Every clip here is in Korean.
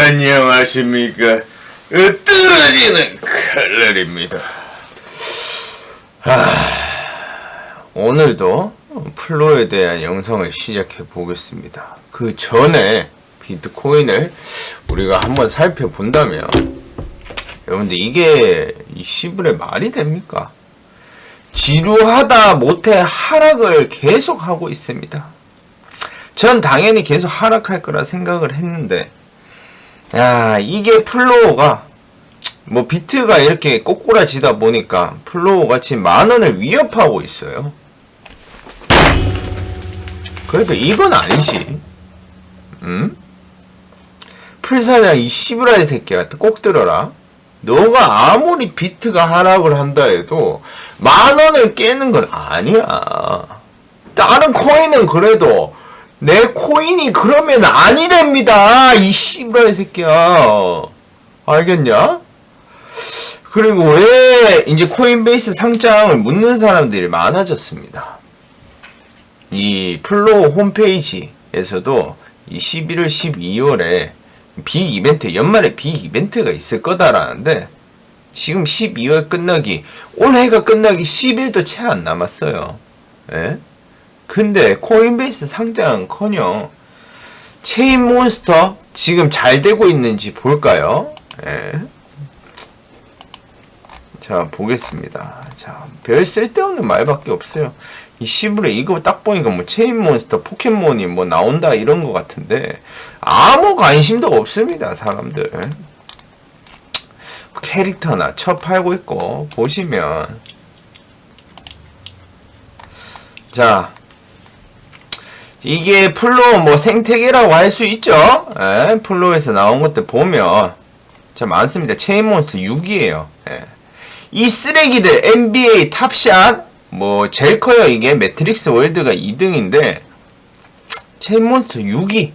안녕하십니까. 어, 떨어지는 칼날입니다. 오늘도 플로에 대한 영상을 시작해 보겠습니다. 그 전에 비트코인을 우리가 한번 살펴본다면 여러분들 이게 이 시불의 말이 됩니까? 지루하다 못해 하락을 계속 하고 있습니다. 전 당연히 계속 하락할 거라 생각을 했는데 야 이게 플로우가 뭐 비트가 이렇게 꼬꾸라지다 보니까 플로우가 지금 만 원을 위협하고 있어요. 그래도 이건 아니지. 음? 풀사냥 이 씨브라이 새끼야 꼭 들어라. 너가 아무리 비트가 하락을 한다 해도 만 원을 깨는 건 아니야. 다른 코인은 그래도 내 코인이 그러면 아니 됩니다. 이 씨발 새끼야. 알겠냐? 그리고 왜 이제 코인베이스 상장을 묻는 사람들이 많아졌습니다. 이 플로우 홈페이지에서도 이 11월 12월에 빅 이벤트, 연말에 빅 이벤트가 있을 거다라는데 지금 12월 끝나기, 올해가 끝나기 10일도 채 안 남았어요. 예? 근데 코인베이스 상장커녕 체인 몬스터 지금 잘 되고 있는지 볼까요? 예. 자 보겠습니다. 자별 쓸데없는 말밖에 없어요. 이 시불에 이거 딱 보니까 뭐 체인 몬스터 포켓몬이 뭐 나온다 이런 거 같은데 아무 관심도 없습니다 사람들. 캐릭터나 쳐 팔고 있고 보시면 자 이게 플로우 뭐 생태계라고 할 수 있죠. 예, 플로우에서 나온 것들 보면 자 많습니다. 체인몬스터 6이에요. 예. 이 쓰레기들 NBA 탑샷 뭐 제일 커요 이게 매트릭스 월드가 2등인데 체인몬스터 6이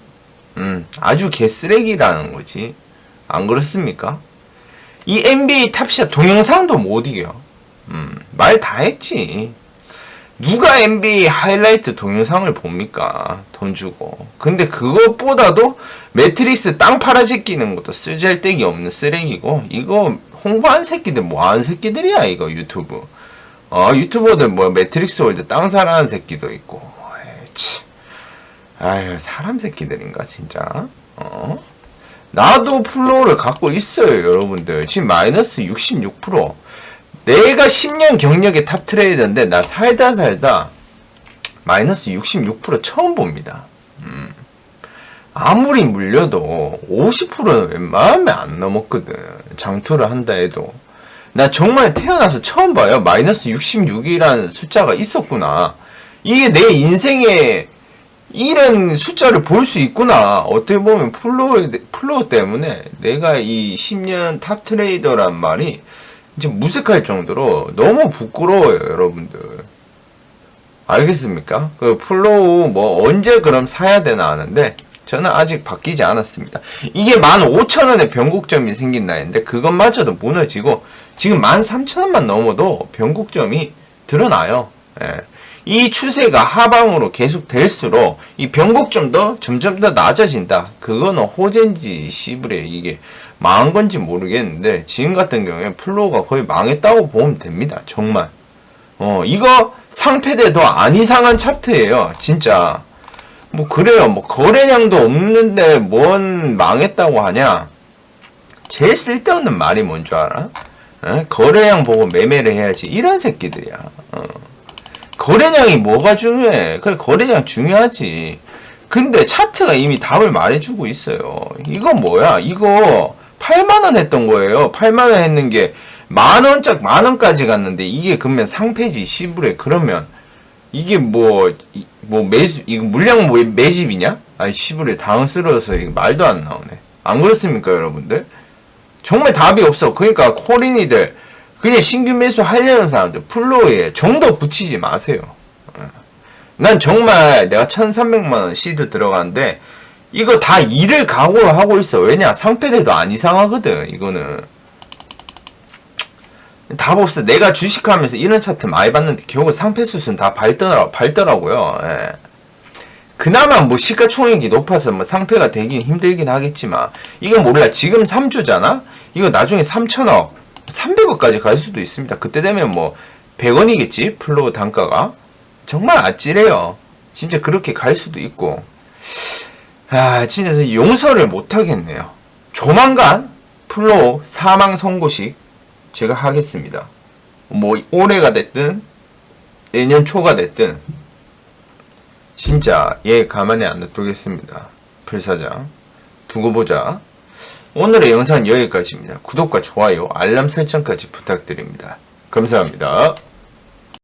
음, 아주 개쓰레기라는 거지. 안 그렇습니까? 이 NBA 탑샷 동영상도 못 이겨. 음, 말 다 했지. 누가 NBA 하이라이트 동영상을 봅니까? 돈 주고. 근데 그것보다도 매트릭스 땅 팔아제끼는 것도 쓸잘데기 없는 쓰레기고, 이거 홍보한 새끼들 뭐하는 새끼들이야, 이거 유튜브. 어, 유튜버들 뭐 매트릭스 월드 땅 사라는 새끼도 있고. 에이, 치. 아유, 사람 새끼들인가, 진짜? 어? 나도 플로우를 갖고 있어요, 여러분들. 지금 마이너스 66%. 내가 10년 경력의 탑 트레이더인데 나 살다 살다 마이너스 66% 처음 봅니다. 음. 아무리 물려도 50%는 웬만하면 안 넘었거든. 장투를 한다 해도. 나 정말 태어나서 처음 봐요. 마이너스 66이라는 숫자가 있었구나. 이게 내 인생에 이런 숫자를 볼 수 있구나. 어떻게 보면 플로우, 플로우 때문에 내가 이 10년 탑 트레이더란 말이 이제 무색할 정도로 너무 부끄러워요, 여러분들. 알겠습니까? 그 플로우 뭐 언제 그럼 사야 되나 하는데 저는 아직 바뀌지 않았습니다. 이게 15,000원의 변곡점이 생긴다 했는데 그것마저도 무너지고 지금 13,000원만 넘어도 변곡점이 드러나요. 예. 이 추세가 하방으로 계속 될수록 이 변곡점도 점점 더 낮아진다. 그거는 호젠지 시브레 이게 망한 건지 모르겠는데 지금 같은 경우에 플로우가 거의 망했다고 보면 됩니다. 정말. 어 이거 상패대도 안 이상한 차트예요. 진짜. 뭐 그래요. 뭐 거래량도 없는데 뭔 망했다고 하냐? 제일 쓸데없는 말이 뭔 줄 알아? 어? 거래량 보고 매매를 해야지. 이런 새끼들이야. 어. 거래량이 뭐가 중요해? 그래 거래량 중요하지. 근데 차트가 이미 답을 말해주고 있어요. 이거 뭐야? 이거 8만원 했던 거예요. 8만원 했는 게 만원짝 만원까지 갔는데 이게 그러면 상패지 10불에 그러면 이게 뭐, 뭐 매수, 이거 물량 뭐 매집이냐? 아니 10불에 당스러워서 이거 말도 안 나오네. 안 그렇습니까 여러분들? 정말 답이 없어. 그러니까 코린이들 그냥 신규 매수 하려는 사람들 플로우에 정도 붙이지 마세요. 어. 난 정말 내가 1300만원 시드 들어갔는데 이거 다 일을 각오하고 있어. 왜냐 상패대도 안 이상하거든 이거는. 답 없어. 내가 주식하면서 이런 차트 많이 봤는데 결국 상패 수순 다 밟더라, 밟더라고요. 예. 그나마 뭐 시가총액이 높아서 뭐 상패가 되긴 힘들긴 하겠지만 이건 몰라 지금 3주잖아 이거 나중에 3천억 300억까지 갈 수도 있습니다 그때 되면 뭐 100원이겠지 플로우 단가가 정말 아찔해요 진짜 그렇게 갈 수도 있고 아 진짜 용서를 못 하겠네요 조만간 플로우 사망 선고식 제가 하겠습니다 뭐 올해가 됐든 내년 초가 됐든 진짜 얘 가만히 안 놔두겠습니다. 풀사장. 두고 보자. 오늘의 영상은 여기까지입니다. 구독과 좋아요, 알람 설정까지 부탁드립니다. 감사합니다.